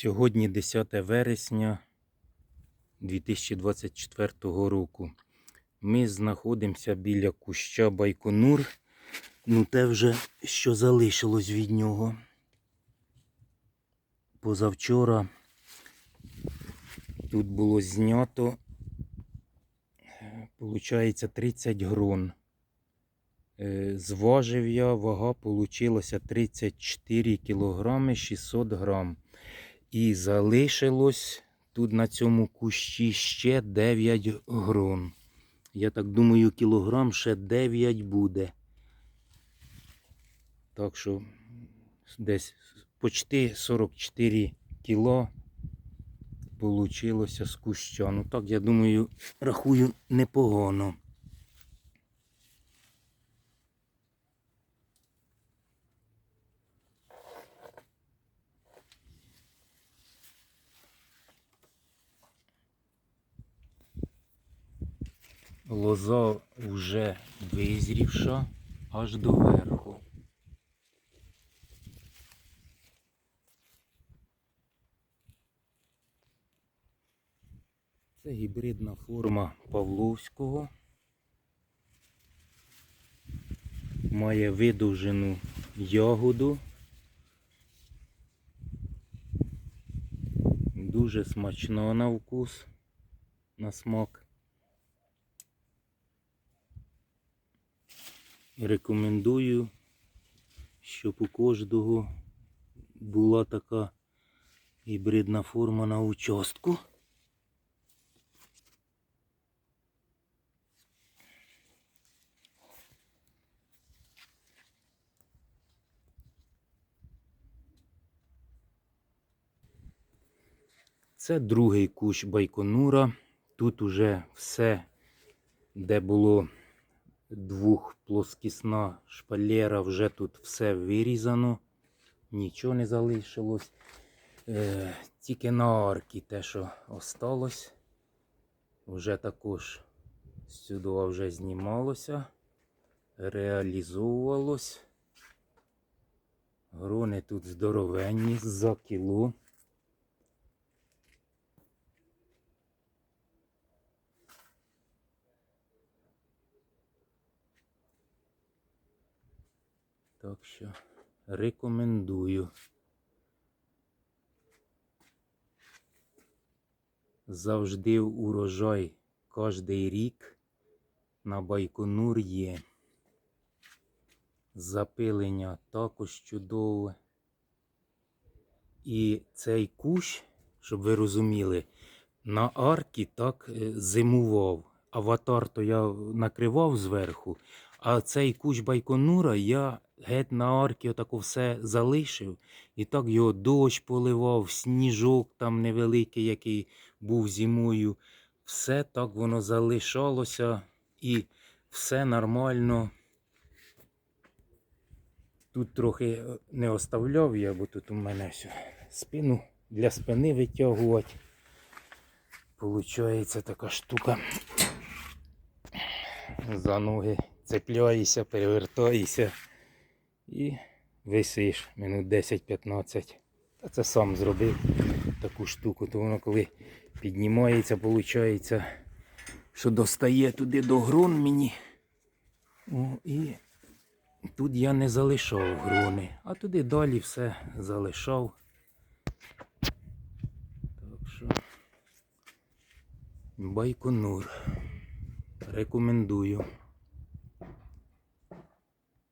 Сьогодні 10 вересня 2024 року. Ми знаходимося біля куща Байконур. Ну, те вже що залишилось від нього. Позавчора тут було знято, получається, 30 грон. Е, Зважив я, вага получилася 34 кілограми 600 грам. І залишилось тут на цьому кущі ще 9 грон. Я так думаю, кілограм ще 9 буде. Так що десь почти 44 кіло получилося з куща. Ну так, я думаю, рахую непогано. Лоза вже визрівша аж до верху. Це гібридна форма Павловського. Має видовжену ягоду. Дуже смачно на вкус, на смак. Рекомендую, щоб у кожного була така гібридна форма на участку. Це другий кущ Байконура. Тут уже все, де було двохплоскісна шпалера, вже тут все вирізано, нічого не залишилось. Е, тільки на арки те, що осталось, вже також сюди вже знімалося, реалізовувалось. Грони тут здоровенні за кіло. Так що рекомендую. Завжди урожай кожний рік на Байконур є. Запилення також чудове. І цей кущ, щоб ви розуміли, на аркі так е, зимував. Аватар то я накривав зверху, а цей кущ Байконура я геть на аркі отако все залишив. І так його дощ поливав, сніжок там невеликий, який був зимою. Все так воно залишалося і все нормально. Тут трохи е, не оставляв я, бо тут у мене все спину для спини витягувати. Получається така штука. За ноги цепляєшся, перевертаєшся і висиш минут 10-15. Та це сам зробив таку штуку, то воно коли піднімається, виходить, що достає туди до грон мені. О, і тут я не залишав грони, а туди далі все залишав. Так що Байконур. Рекомендую.